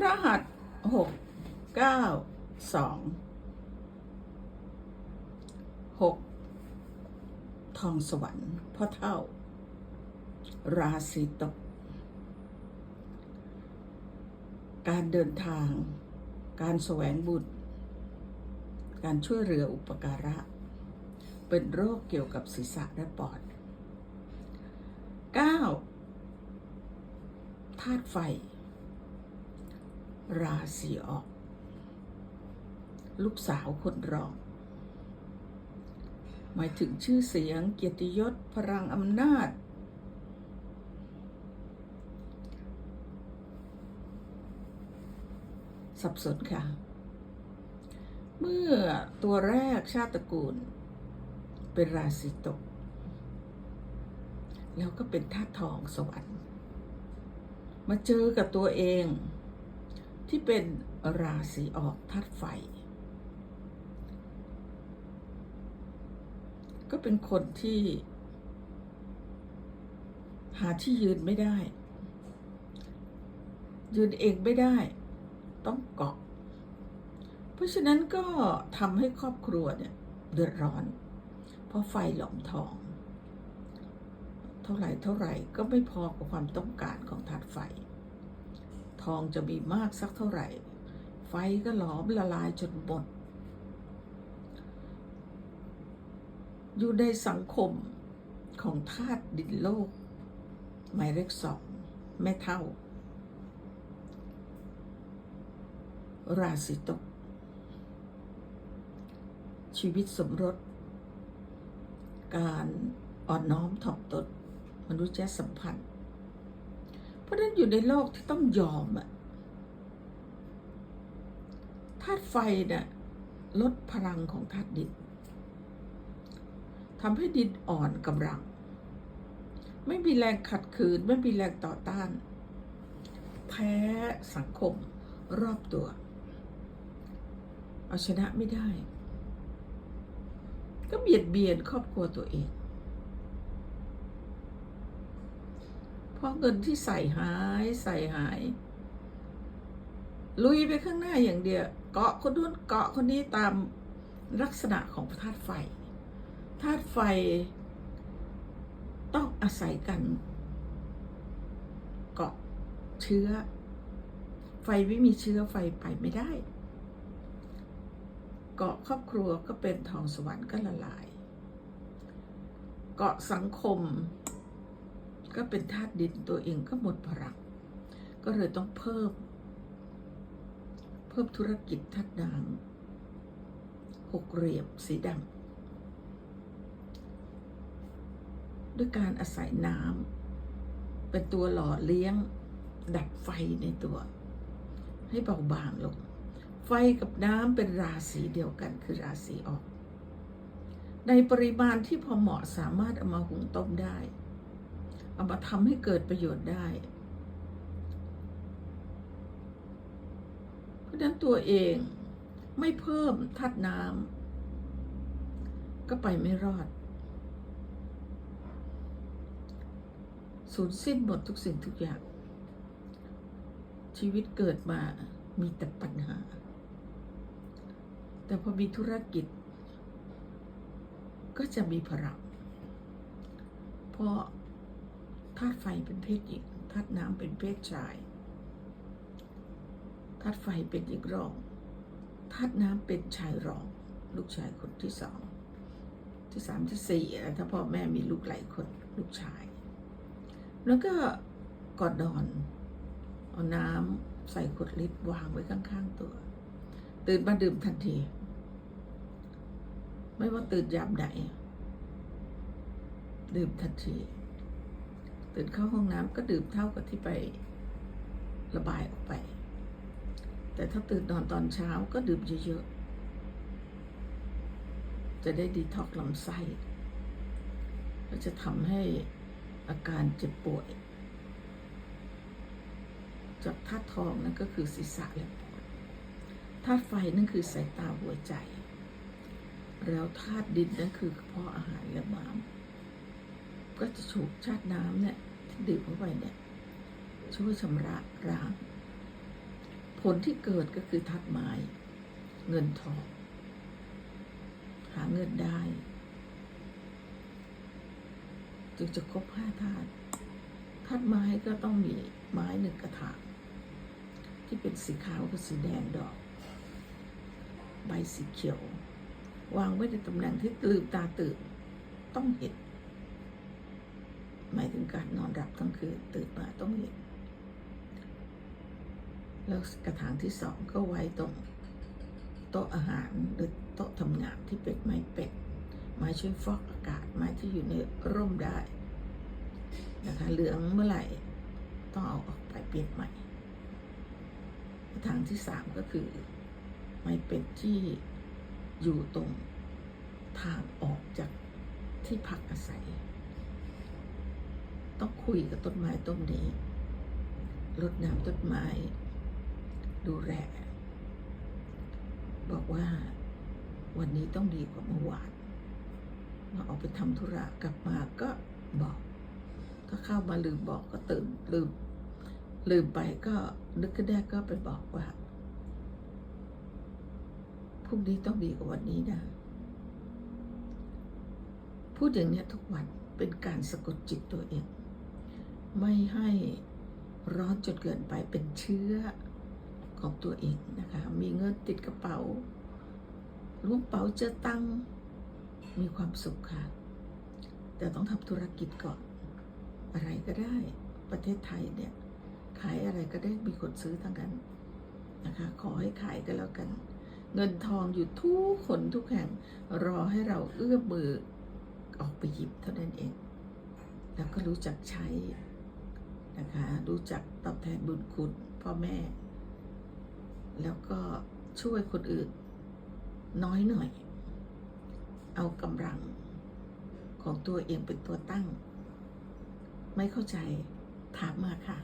รหัสหกเก้าสองหกทองสวรรค์พ่อเท่า ราศีตก การเดินทาง การแสวงบุญการช่วยเหลืออุปการะ เป็นโรคเกี่ยวกับศีรษะและปอด 9. ธาตุไฟ ราศีออก ลูกสาวคนรอง หมายถึงชื่อเสียงเกียรติยศพลังอำนาจ สับสนค่ะ เมื่อตัวแรกชาติตระกูล เป็นราศีตก แล้วก็เป็นธาตุทองสวรรค์มาเจอกับตัวเอง ที่เป็นราศีออกธาตุไฟ ก็เป็นคนที่ หาที่ยืนไม่ได้ ยืนเองไม่ได้ ต้องเกาะ เพราะฉะนั้นก็ทำให้ครอบครัวเนี่ยเดือดร้อน เพราะไฟหลอมทอง เท่าไหร่เท่าไหร่ก็ไม่พอกับความต้องการของธาตุไฟ ทองจะมีมากสักเท่าไหร่ ไฟก็หลอมละลายจนหมด อยู่ในสังคมของธาตุดินโลก หมายเลขสองแม่เท่า ราศีตก ชีวิตสมรส การอ่อนน้อมถ่อมตนมนุษยสัมพันธ์ ราะนั้นอยู่ในโลกที่ต้องยอมอะธาตุไฟนี่ยลดพลังของธาตุดินทำให้ดินอ่อนกำลัง ไม่มีแรงขัดขืน ไม่มีแรงต่อต้าน แพ้สังคมรอบตัว เอาชนะไม่ได้ ก็เบียดเบียนครอบครัวตัวเอง เพ ราะเงินที่ใส่หายใส่หาย ลุยไปข้างหน้าอย่างเดียว เกาะคนนู้นเกาะคนนี้ตามลักษณะของธาตุไฟธาตุไฟต้องอาศัยกัน เกาะเชื้อ ไฟไม่มีเชื้อไฟไปไม่ได้ เกาะครอบครัวก็เป็นทองสวรรค์ก็ละลาย เกาะสังคม ก็เป็นธาตุดินตัวเองก็หมดพลังก็เลยต้องเพิ่ม เพิ่มธุรกิจธาตุน้ำหกเหลี่ยมสีดำด้วยการอาศัยน้ำเป็นตัวหล่อเลี้ยงดับไฟในตัว ให้เบาบางลง ไฟกับน้ำเป็นราศีเดียวกันคือราศีออก ในปริมาณที่พอเหมาะสามารถเอามาหุงต้มได้ เอามาทำให้เกิดประโยชน์ได้ เพราะนั้นตัวเองไม่เพิ่มธาตุน้ำก็ไปไม่รอด สูญสิ้นหมดทุกสิ่งทุกอย่าง ชีวิตเกิดมามีแต่ปัญหา แต่พอมีธุรกิจ ก็จะมีพลังเพราะ ตุไฟเป็นเพศหญิงธาตุน้ำเป็นเพศชายธาตุไฟเป็นหญิงรองธาตุน้ำเป็นชายรอง ลูกชายคนที่สองที่สามที่สี่ถ้าพ่อแม่มีลูกหลายคนลูกชาย แล้วก็กอนนอน เอาน้ำใส่ขวดลิตรวางไว้ข้างๆตัว ตื่นมาดื่มทันที ไม่ว่าตื่นยามไหนดื่มทันที ตื่นเข้าห้องน้ำก็ดื่มเท่ากับที่ไประบายออกไป แต่ถ้าตื่นนอนตอนเช้าก็ดื่มเยอะๆ จะได้ดีท็อกซ์ลำไส้และจะทำให้อาการเจ็บป่วย จากธาตุทองนั่นก็คือศีรษะและปอดธาตุไฟนั่นคือสายตาหัวใจ แล้วธาตุดินนั่นคือกระเพาะอาหารและม้าม ก็จะถูกชาติน้ำเนี่ยที่ดื่มเข้าไปเนี่ยช่วยชำระล้าง ผลที่เกิดก็คือทัดไม้ เงินทอง หาเงินได้ จึงจะครบห้าธาตุธาตุไม้ก็ต้องมีไม้หนึ่งกระถางที่เป็นสีขาวกับสีแดงดอก ใบสีเขียว วางไว้ในตำแหน่งที่ลืมตาตื่นต้องเห็น การนอนหลับทั้งคืนตื่นมาต้องเห็นแล้วกระถางที่สองก็ไว้ตรงโต๊ะอาหารหรือโต๊ะทำงานที่เป็นไม้เป็ดไม้ช่วยฟอกอากาศไม้ที่อยู่ในร่มได้นะคะเหลืองเมื่อไหร่ต้องเอาออกไปเปลี่ยนใหม่ทางที่สามก็คือ ไม้เป็ดที่อยู่ตรงทางออกจากที่พักอาศัย ต้องคุยกับต้นไม้ต้นนี้รดน้ำต้นไม้ ดูแลบอกว่าวันนี้ต้องดีกว่าเมื่อวานมาออกไปทำธุระกลับมาก็บอก ถ้าเข้ามาลืมบอกก็ตื่นลืม ลืมไปก็นึกขึ้นได้ก็ไปบอกว่าพรุ่งนี้ต้องดีกว่าวันนี้นะ พูดอย่างนี้ทุกวันเป็นการสะกดจิตตัวเอง ไม่ให้ร้อนจนเกินไปเป็นเชื้อของตัวเองนะคะ มีเงินติดกระเป๋าล้วงเป๋าเจอตังมีความสุขค่ะ แต่ต้องทำธุรกิจก่อน อะไรก็ได้ ประเทศไทยเนี่ย ขายอะไรก็ได้มีคนซื้อทั้งนั้นนะคะ ขอให้ขายก็แล้วกัน เงินทองอยู่ทุกคนทุกแห่ง รอให้เราเอื้อมมือออกไปหยิบเท่านั้นเอง แล้วก็รู้จักใช้ นะคะ รู้จักตอบแทนบุญคุณพ่อแม่ แล้วก็ช่วยคนอื่นน้อยหน่อย เอากำลังของตัวเองเป็นตัวตั้ง ไม่เข้าใจถามมาค่ะ